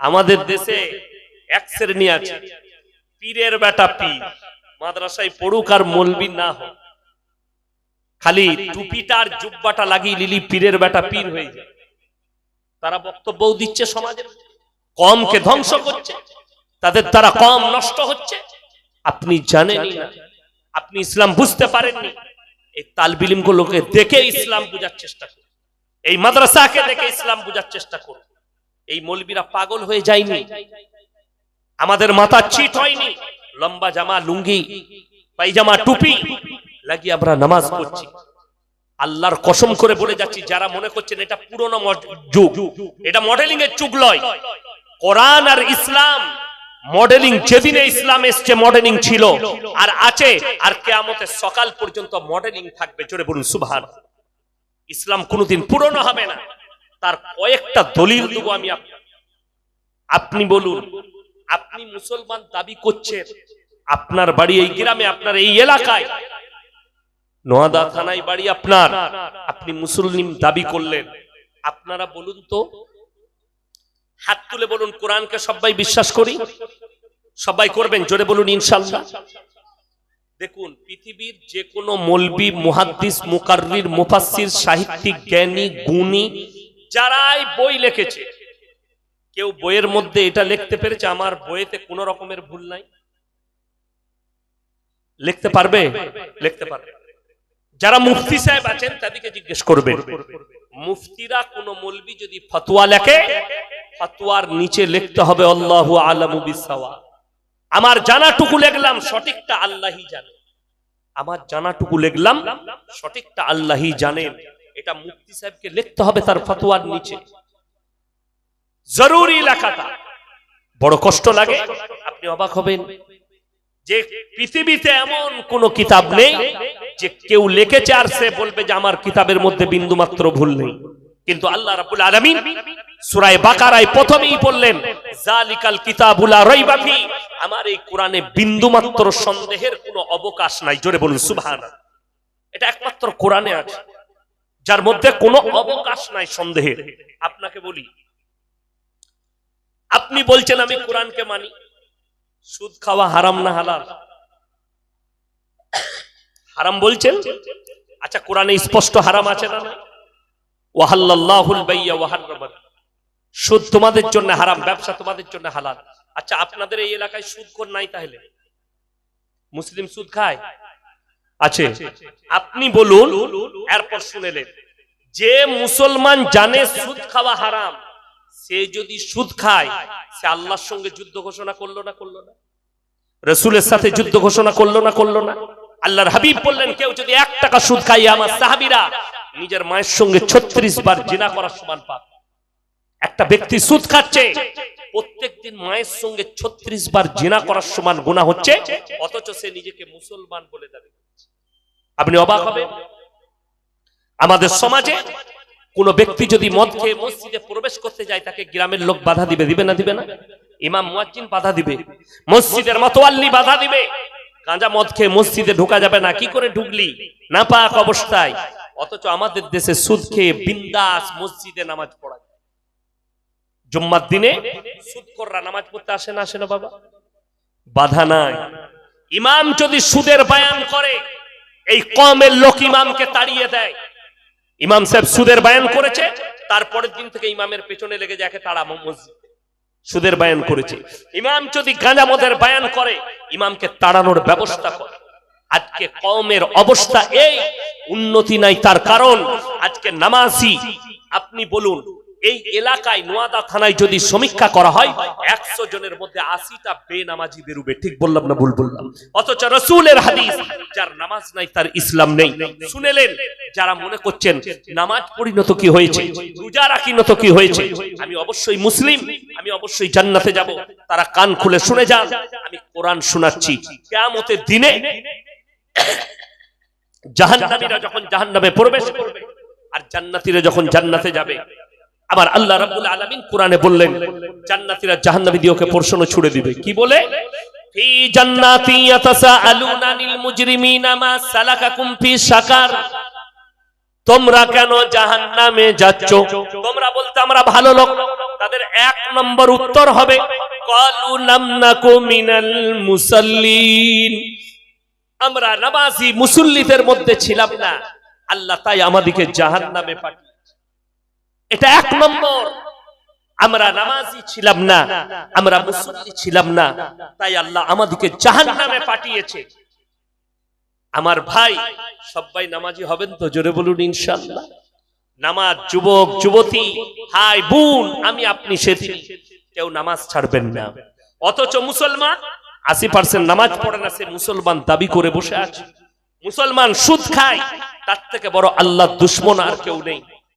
আমাদের দেশে এক শ্রেণি আছে। পীরের বেটা পীর। মাদ্রাসায় পড়ুক আর মলবি না হোক। খালি টুপিটার জুব্বাটা লাগিয়ে লিলি পীরের বেটা পীর হয়ে যায় তারা বক্তব্য দিচ্ছে সমাজের কমকে ধ্বংস করছে। তাদের দ্বারা কম নষ্ট হচ্ছে। আপনি জানেন আপনি ইসলাম বুঝতে পারেননি। এই তালবিলিম গুলোকে দেখে ইসলাম বুঝার চেষ্টা করুন। এই মাদ্রাসাকে দেখে ইসলাম বুঝার চেষ্টা করুন। এই মৌলবীরা পাগল হয়ে যায়নি। আমাদের মাথা চিট হয়নি। লম্বা জামা, লুঙ্গি পাইজামা টুপি, লাগিয়ে আমরা নামাজ পড়ছি। আল্লাহর কসম করে বলে যাচ্ছি, যারা মনে করছেন এটা পুরনো যুগ, এটা মডেলিং এর যুগ লয় কোরআন আর ইসলাম মডেলিং যেদিনে ইসলাম এসছে মডেলিং ছিল। আর আছে, আর কেয়ামতের সকাল পর্যন্ত মডেলিং থাকবে। জোরে বলুন, সুবহান। ইসলাম কোনোদিন পুরনো হবে না। তার কয়েকটা দলিল দেবো আমি আপনি বলুন, আপনি মুসলমান দাবি করছেন, আপনার বাড়ি এই গ্রামে, আপনার এই এলাকায়। নোয়াদা থানায় বাড়ি আপনার, আপনি মুসলিম দাবি করলেন। আপনারা বলুন তো, হাত তুলে বলুন, কোরআনকে সবাই বিশ্বাস করি? সবাই করবেন, জোরে বলুন ইনশাল্লাহ দেখুন, পৃথিবীর যে কোনো মলবি, মুহাদ্দিস, মুকাররির, মুফাসসির, সাহিত্যিক, জ্ঞানী, গুণী যারাই বই লিখেছে, কেউ বইয়ের মধ্যে এটা লিখতে পেরেছে, আমার বইয়েতে কোনো রকমের ভুল নাই? লিখতে পারবে? লিখতে পারবে। যারা মুফতি সাহেব আছেন, তাদেরকে জিজ্ঞেস করবেন মুফতিরা কোন মলবি যদি ফতোয়া লেখে, ফতোয়ার নিচে লিখতে হবে, আল্লাহু আলামু বিসাওয়া আমার জানাটুকু লিখলাম, সঠিকটা আল্লাহই জানে। আমার জানাটুকু লিখলাম, সঠিকটা আল্লাহই জানেন এটা মুফতি সাহেবকে লিখতে হবে তার ফতোয়ার নিচে। জরুরি লেখাটা। বড় কষ্ট লাগে। আপনি অবাক হবেন যে পৃথিবীতে এমন কোন কিতাব নেই যে কেউ লিখেছে আর সে বলবে যে আমার কিতাবের মধ্যে বিন্দু মাত্র ভুল নেই। কিন্তু আল্লাহ রাব্বুল আলামিন সূরা বাকারায় প্রথমেই বললেন, জালিকাল কিতাবুলা রাইবা ফি। আমার এই কোরআনে বিন্দু মাত্র সন্দেহের কোনো অবকাশ নাই। জোরে বলুন, সুবহানাল্লাহ। এটা একমাত্র কোরআনে আছে। যার মধ্যে কোনো অবকাশ নাই সন্দেহের। আপনাকে বলি, আপনি বলছেন আমি কোরআনকে মানি, সুদ খাওয়া হারাম না হালাল? হারাম বলছেন? আচ্ছা কোরআনে স্পষ্ট হারাম আছে না ওয়াহাল্লাহুল বাইয়া ওয়াহাররামান সুদ তোমাদের জন্য হারাম, ব্যবসা তোমাদের জন্য হালাল। আচ্ছা আপনাদের এই এলাকায় সুদ কোন নাই তাহলে? মুসলিম সুদ খায়? আছে। আপনি বলুন, এরপর শুনেলেন যে মুসলমান জানে সুদ খাওয়া হারাম, সে যদি সুদ খায়, সে আল্লাহর সঙ্গে যুদ্ধ ঘোষণা করল না করল না? রসুলের সাথে যুদ্ধ ঘোষণা করল না করল না? আল্লাহর হাবিব বললেন, কেউ যদি এক টাকা সুদ খাই আমার সাহাবিরা নিজের মায়ের সঙ্গে ছত্রিশ বার জিনা করার সমান পাপ। একটা ব্যক্তি সুদ খাচ্ছে, প্রত্যেকদিন মায়ের সঙ্গে ছত্রিশ বার জিনা করার সমান গুণা হচ্ছে, অথচ সে নিজেকে মুসলমান বলে দাবি করছে। আপনি অবাক হবেন? আমাদের সমাজে কোন ব্যক্তি যদি মদ খেয়ে মসজিদে প্রবেশ করতে যায়, তাকে গ্রামের লোক বাধা দিবে দিবে না দিবে না? ইমাম মুয়াজ্জিন বাধা দিবে। মসজিদের মতোয়াল্লি বাধা দিবে। গাঁজা মদ খেয়ে মসজিদে ঢোকা যাবে না, কি করে ঢুকলি? না পাক অবস্থায়। অথচ আমাদের দেশে সুদ খেয়ে বিন্দাস মসজিদে নামাজ পড়া। জুম্মার দিনে সুদকররা নামাজ পড়তে আসে না আসে না বাবা? বাধা নাই। ইমাম যদি সুদের বায়ান করে, এই কমের লোক ইমামকে তাড়িয়ে দেয়। ইমাম সাহেব সুদের বায়ান করেছে তারপরের দিন থেকে ইমামের পেছনে লেগে যাকে তারা মসজিদ। সুদের বায়ান করেছে। ইমাম যদি গাঁজা মদের বায়ান করে, ইমামকে তাড়ানোর ব্যবস্থা করে। আজকে কমের অবস্থা এই, উন্নতি নাই তার কারণ। আজকে নামাজি, আপনি বলুন এই এলাকায় নোয়াদা থানায় যদি সমীক্ষা করা হয়, একশো জনের মধ্যে আশিটা বেনামাজি বেরুবে। ঠিক বললাম না ভুল বললাম? অথচ রসুলের হাদিস, যার নামাজ নাই, তার ইসলাম নেই। শুনেলেন, যারা মনে করছেন, নামাজ পরিণত কি হয়েছে, রোজা রাখিনত কি হয়েছে, আমি অবশ্যই মুসলিম, আমি অবশ্যই জান্নাতে যাব। তারা কান খুলে শুনে যান, আমি কোরআন শোনাচ্ছি। কেয়ামতের দিনে জাহান্নামীরা যখন জাহান্নামে প্রবেশ করবে, আর জান্নাতীরা যখন জান্নাতে যাবে আবার আল্লাহ রাব্বুল আলামিন কোরআনে বললেন, জান্নাতীরা জাহান্নামী দিয়ে ওকে প্রশ্ন ছুড়ে দিবে। কি বলে? ফি জান্নাতি ইয়াতাসাআলুনা আনিল মুজরিমিনা মা সালাকাকুম ফি সাকার তোমরা কেন জাহান নামে যাচ্ছ? তোমরা বলতে আমরা ভালো লোক। তাদের এক নম্বর উত্তর হবে, কলু নামনাকু মিনাল মুসাল্লিন। আমরা নামাজি মুসল্লিদের মধ্যে ছিলাম না। আল্লাহ তাই আমাদেরকে জাহান নামে পাঠিয়েছে এটা এক নম্বর। আমরা নামাজি ছিলাম না, আমরা মুসল্লি ছিলাম না, তাই আল্লাহ আমাদেরকে জাহান নামে পাঠিয়েছে। আমার ভাই, সবাই নামাজি হবেন তো? জোরে বলুন ইনশাল্লাহ নামাজ, যুবক, যুবতী হাই বোন, আমি, আপনি, সেদিন। কেউ নামাজ ছাড়বেন না। অথচ মুসলমান, আশি পার্সেন্ট নামাজ পড়ে না, সে মুসলমান দাবি করে বসে আছে। মুসলমান সুদ খায়, তার থেকে বড় আল্লাহ দুশ্মন আর কেউ নেই।